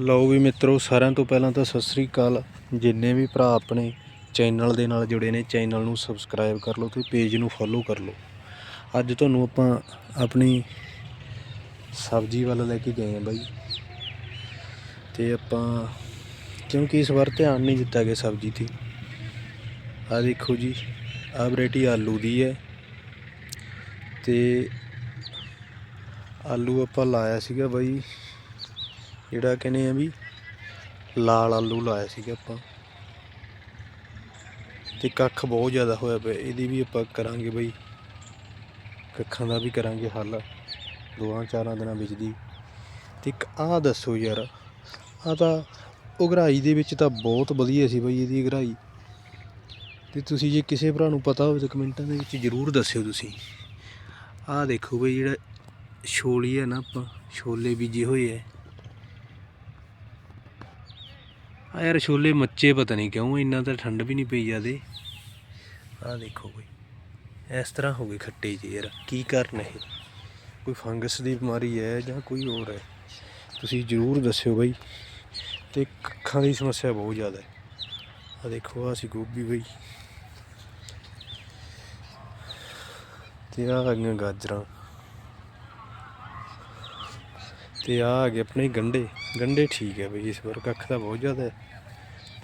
ਲਓ ਵੀ ਮਿੱਤਰੋ, ਸਾਰਿਆਂ ਤੋਂ ਪਹਿਲਾਂ ਤਾਂ ਸਤਿ ਸ੍ਰੀ ਅਕਾਲ। ਜਿੰਨੇ ਵੀ ਭਰਾ ਆਪਣੇ ਚੈਨਲ ਦੇ ਨਾਲ ਜੁੜੇ ਨੇ, ਚੈਨਲ ਨੂੰ ਸਬਸਕ੍ਰਾਈਬ ਕਰ ਲਓ ਤੇ ਪੇਜ ਨੂੰ ਫੋਲੋ ਕਰ ਲਓ। ਅੱਜ ਤੁਹਾਨੂੰ ਆਪਾਂ ਆਪਣੀ ਸਬਜ਼ੀ ਵੱਲ ਲੈ ਕੇ ਗਏ ਆ ਬਾਈ। ਤੇ ਆਪਾਂ, ਕਿਉਂਕਿ ਇਸ ਵਾਰ ਧਿਆਨ ਨਹੀਂ ਦਿੱਤਾ ਗਿਆ ਸਬਜ਼ੀ ਤੇ। ਆ ਦੇਖੋ ਜੀ ਆ ਵੈਰਾਈਟੀ ਆਲੂ ਦੀ ਹੈ। ਤੇ ਆਲੂ ਆਪਾਂ ਲਾਇਆ ਸੀਗਾ ਬਾਈ ਜਿਹੜਾ ਕਹਿੰਦੇ ਆ ਵੀ ਲਾਲ ਆਲੂ ਲਾਇਆ ਸੀਗਾ ਆਪਾਂ। ਤੇ ਕੱਖ ਬਹੁਤ ਜ਼ਿਆਦਾ ਹੋਇਆ ਪਿਆ। ਇਹਦੀ ਵੀ ਆਪਾਂ ਕਰਾਂਗੇ ਬਈ। ਕੱਖਾਂ ਦਾ ਵੀ ਕਰਾਂਗੇ ਹੱਲ। ਦੋਆਂ ਚਾਰਾਂ ਦਿਨਾਂ ਵਿੱਚ ਦੀ। ਤੇ ਇੱਕ ਆਹ ਦੱਸੋ ਯਾਰ ਆ ਤਾਂ ਉਗਰਾਈ ਦੇ ਵਿੱਚ ਤਾਂ ਬਹੁਤ ਵਧੀਆ ਸੀ ਬਈ ਇਹਦੀ ਉਗਰਾਈ। ਤੇ ਤੁਸੀਂ ਜੇ ਕਿਸੇ ਭਰਾ ਨੂੰ ਪਤਾ ਹੋਵੇ ਤਾਂ ਕਮੈਂਟਾਂ ਦੇ ਵਿੱਚ ਜ਼ਰੂਰ ਦੱਸਿਓ ਤੁਸੀਂ। ਆਹ ਦੇਖੋ ਬਈ ਜਿਹੜਾ ਛੋਲੀ ਹੈ ਨਾ ਆਪਾਂ, ਛੋਲੇ ਬੀਜੇ ਹੋਏ ਐ ਆ ਯਾਰ ਛੋਲੇ ਮੱਚੇ ਪਤਾ ਨਹੀਂ ਕਿਉਂ, ਇੰਨਾ ਤਾਂ ਠੰਡ ਵੀ ਨਹੀਂ ਪਈ ਜਾਦੇ ਆਹ ਦੇਖੋ ਬਈ ਇਸ ਤਰ੍ਹਾਂ ਹੋ ਗਏ ਖੱਟੇ ਜੀ ਯਾਰ, ਕੀ ਕਾਰਨ ਇਹ? ਕੋਈ ਫੰਗਸ ਦੀ ਬਿਮਾਰੀ ਹੈ ਜਾਂ ਕੋਈ ਹੋਰ ਹੈ? ਤੁਸੀਂ ਜ਼ਰੂਰ ਦੱਸਿਓ ਬਈ, ਤੇ ਅੱਖਾਂ ਦੀ ਸਮੱਸਿਆ ਬਹੁਤ ਜ਼ਿਆਦਾ ਹੈ। ਆ ਦੇਖੋ, ਆ ਸੀ ਗੋਭੀ ਬਈ। ਤੇ ਆ ਗਈਆਂ ਗਾਜਰਾਂ। ਤੇ ਆ ਆ ਗਏ ਆਪਣੇ ਗੰਡੇ ਗੰਡੇ ਠੀਕ ਹੈ ਬਈ, ਇਸ ਵਾਰ ਕੱਖ ਤਾਂ ਬਹੁਤ ਜ਼ਿਆਦਾ ਹੈ।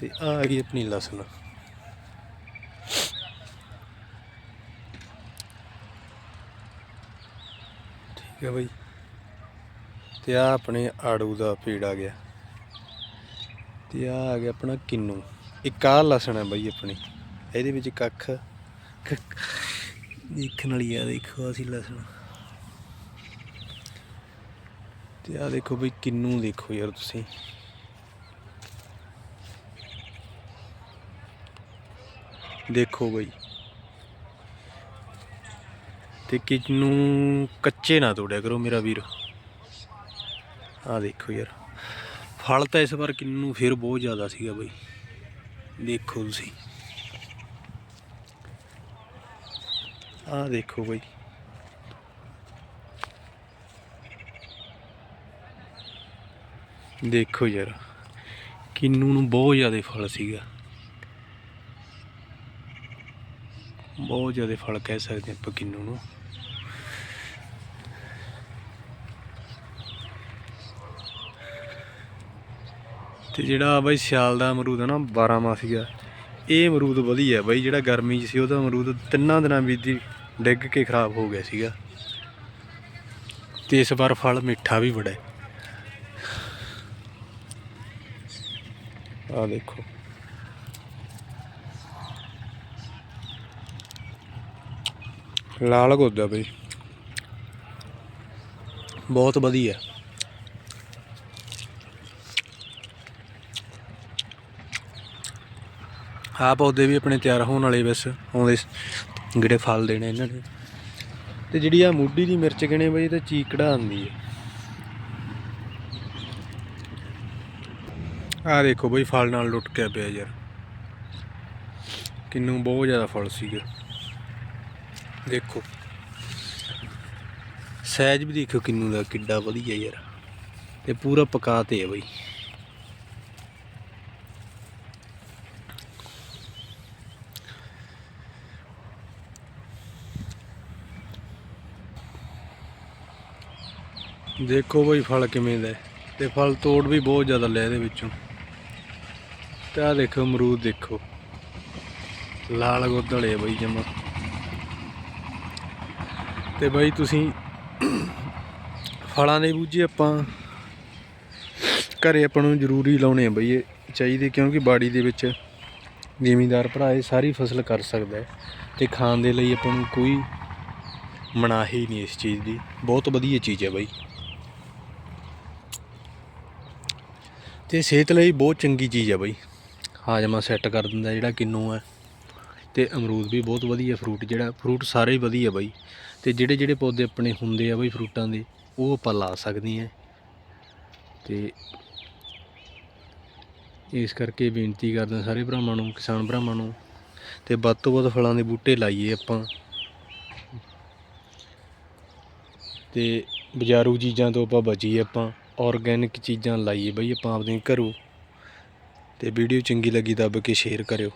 ਤੇ ਆ ਆ ਗਈ ਆਪਣੀ ਲਸਣ। ਠੀਕ ਹੈ ਬਈ। ਤੇ ਆ ਆਪਣੇ ਆੜੂ ਦਾ ਪੇੜ ਆ ਗਿਆ। ਤੇ ਆ ਆ ਗਿਆ ਆਪਣਾ ਕਿੰਨੂ। ਇੱਕ ਆ ਲਸਣ ਹੈ ਬਈ ਆਪਣੀ। ਇਹਦੇ ਵਿੱਚ ਕੱਖ ਕੱਖ- ਦੇਖਣ ਵਾਲੀ ਆ, ਦੇਖੋ ਅਸੀਂ ਲਸਣ। ਤੇ ਆ ਦੇਖੋ ਬਈ ਕਿੰਨੂ ਦੇਖੋ ਯਾਰ ਤੁਸੀਂ। ਦੇਖੋ ਬਈ। ਤੇ ਕਿੰਨੂ ਕੱਚੇ ਨਾ ਤੋੜਿਆ ਕਰੋ ਮੇਰਾ ਵੀਰ। ਆ ਦੇਖੋ ਯਾਰ। ਫਲ ਤਾਂ ਇਸ ਵਾਰ ਕਿੰਨੂ ਫਿਰ ਬਹੁਤ ਜ਼ਿਆਦਾ ਸੀਗਾ ਬਈ। ਦੇਖੋ ਤੁਸੀਂ। ਆ ਦੇਖੋ ਬਈ। ਦੇਖੋ ਯਾਰ, ਕਿੰਨੂ ਨੂੰ ਬਹੁਤ ਜ਼ਿਆਦਾ ਫਲ ਸੀਗਾ। ਬਹੁਤ ਜ਼ਿਆਦਾ ਫਲ ਕਹਿ ਸਕਦੇ ਆਪਾਂ ਕਿੰਨੂ ਨੂੰ। ਤੇ ਜਿਹੜਾ ਬਾਈ ਸਿਆਲ ਦਾ ਅਮਰੂਦ ਹੈ ਨਾ 12 ਮਾਸੀਆ ਇਹ ਅਮਰੂਦ ਵਧੀਆ ਬਾਈ, ਜਿਹੜਾ ਗਰਮੀ 'ਚ ਸੀ, ਉਹਦਾ ਅਮਰੂਦ ਤਿੰਨਾਂ ਦਿਨਾਂ ਵਿੱਚ ਡਿੱਗ ਕੇ ਖਰਾਬ ਹੋ ਗਿਆ ਸੀਗਾ। ਤੇ ਇਸ ਵਾਰ ਫਲ ਮਿੱਠਾ ਵੀ ਬੜਾ ਹੈ। ਆ ਦੇਖੋ। ਲਾਲ ਗੋਦਾ ਬਈ। ਬਹੁਤ ਵਧੀਆ। ਆ ਪੌਦੇ ਵੀ ਆਪਣੇ ਤਿਆਰ ਹੋਣ ਵਾਲੇ ਬਸ, ਆਉਂਦੇ ਜਿਹੜੇ ਫਲ ਦੇਣੇ ਇਹਨਾਂ ਨੇ ਤੇ ਜਿਹੜੀ ਆ ਮੁੱਢੀ ਦੀ ਮਿਰਚ ਗਣੇ ਬਈ ਤੇ ਚੀਕੜਾ ਆਂਦੀ ਹੈ। ਆ ਦੇਖੋ ਬਈ ਫਲ ਨਾਲ ਲੁੱਟ ਕੇ ਪਿਆ ਯਾਰ। ਕਿੰਨੂੰ ਬਹੁਤ ਜ਼ਿਆਦਾ ਫਲ ਸੀਗਾ। ਦੇਖੋ। ਸਾਈਜ਼ ਵੀ ਦੇਖੋ ਕਿੰਨੂ ਦਾ ਕਿੱਡਾ ਵਧੀਆ ਯਾਰ। ਤੇ ਪੂਰਾ ਪਕਾ ਤੇ ਹੈ ਬਈ। ਦੇਖੋ ਬਈ ਫਲ ਕਿਵੇਂ ਦਾ ਹੈ। ਤੇ ਫਲ ਤੋੜ ਵੀ ਬਹੁਤ ਜ਼ਿਆਦਾ ਲੈ ਇਹਦੇ ਵਿੱਚੋਂ। ਤੇ ਆ ਦੇਖੋ ਅਮਰੂਦ ਦੇਖੋ। ਲਾਲ ਗੋਦਲੇ ਬਈ ਜਮਾ। ਤੇ ਬਈ ਤੁਸੀਂ ਫਲਾਂ ਦੇ ਬੂਝੇ ਆਪਾਂ ਘਰੇ ਆਪਾਂ ਨੂੰ ਜ਼ਰੂਰੀ ਲਾਉਣੇ ਆ ਬਈ ਇਹ ਚਾਹੀਦੇ ਕਿਉਂਕਿ ਬਾੜੀ ਦੇ ਵਿੱਚ ਜ਼ਿਮੀਂਦਾਰ ਭਰਾ ਇਹ ਸਾਰੀ ਫਸਲ ਕਰ ਸਕਦਾ ਹੈ ਤੇ ਖਾਣ ਦੇ ਲਈ ਆਪਾਂ ਨੂੰ ਕੋਈ ਮਨਾਹੀ ਨਹੀਂ ਇਸ ਚੀਜ਼ ਦੀ। ਬਹੁਤ ਵਧੀਆ ਚੀਜ਼ ਹੈ ਬਈ। ਤੇ ਸਿਹਤ ਲਈ ਬਹੁਤ ਚੰਗੀ ਚੀਜ਼ ਹੈ ਬਈ। ਹਾਜ਼ਮਾ ਸੈੱਟ ਕਰ ਦਿੰਦਾ ਜਿਹੜਾ ਕਿੰਨੂ ਹੈ ਤੇ ਅਮਰੂਦ ਵੀ ਬਹੁਤ ਵਧੀਆ ਫਰੂਟ ਜਿਹੜਾ ਫਰੂਟ ਸਾਰੇ ਹੀ ਵਧੀਆ ਬਾਈ। ਤੇ ਜਿਹੜੇ ਜਿਹੜੇ ਪੌਦੇ ਆਪਣੇ ਹੁੰਦੇ ਆ ਬਾਈ ਫਰੂਟਾਂ ਦੇ, ਉਹ ਆਪਾਂ ਲਾ ਸਕਦੇ ਹਾਂ ਤੇ ਇਸ ਕਰਕੇ ਬੇਨਤੀ ਕਰਦਾ ਸਾਰੇ ਭਰਾਵਾਂ ਨੂੰ, ਕਿਸਾਨ ਭਰਾਵਾਂ ਨੂੰ। ਤੇ ਵੱਧ ਤੋਂ ਵੱਧ ਫਲਾਂ ਦੇ ਬੂਟੇ ਲਾਈਏ ਆਪਾਂ। ਤੇ ਬਾਜ਼ਾਰੂ ਚੀਜ਼ਾਂ ਤੋਂ ਆਪਾਂ ਬਚੀਏ ਆਪਾਂ। ਆਰਗੈਨਿਕ ਚੀਜ਼ਾਂ ਲਾਈਏ ਬਈ ਆਪਾਂ ਆਪਦੇ ਘਰੋਂ। ਤੇ ਵੀਡੀਓ ਚੰਗੀ ਲੱਗੀ ਦੱਬ ਕੇ ਸ਼ੇਅਰ ਕਰਿਓ।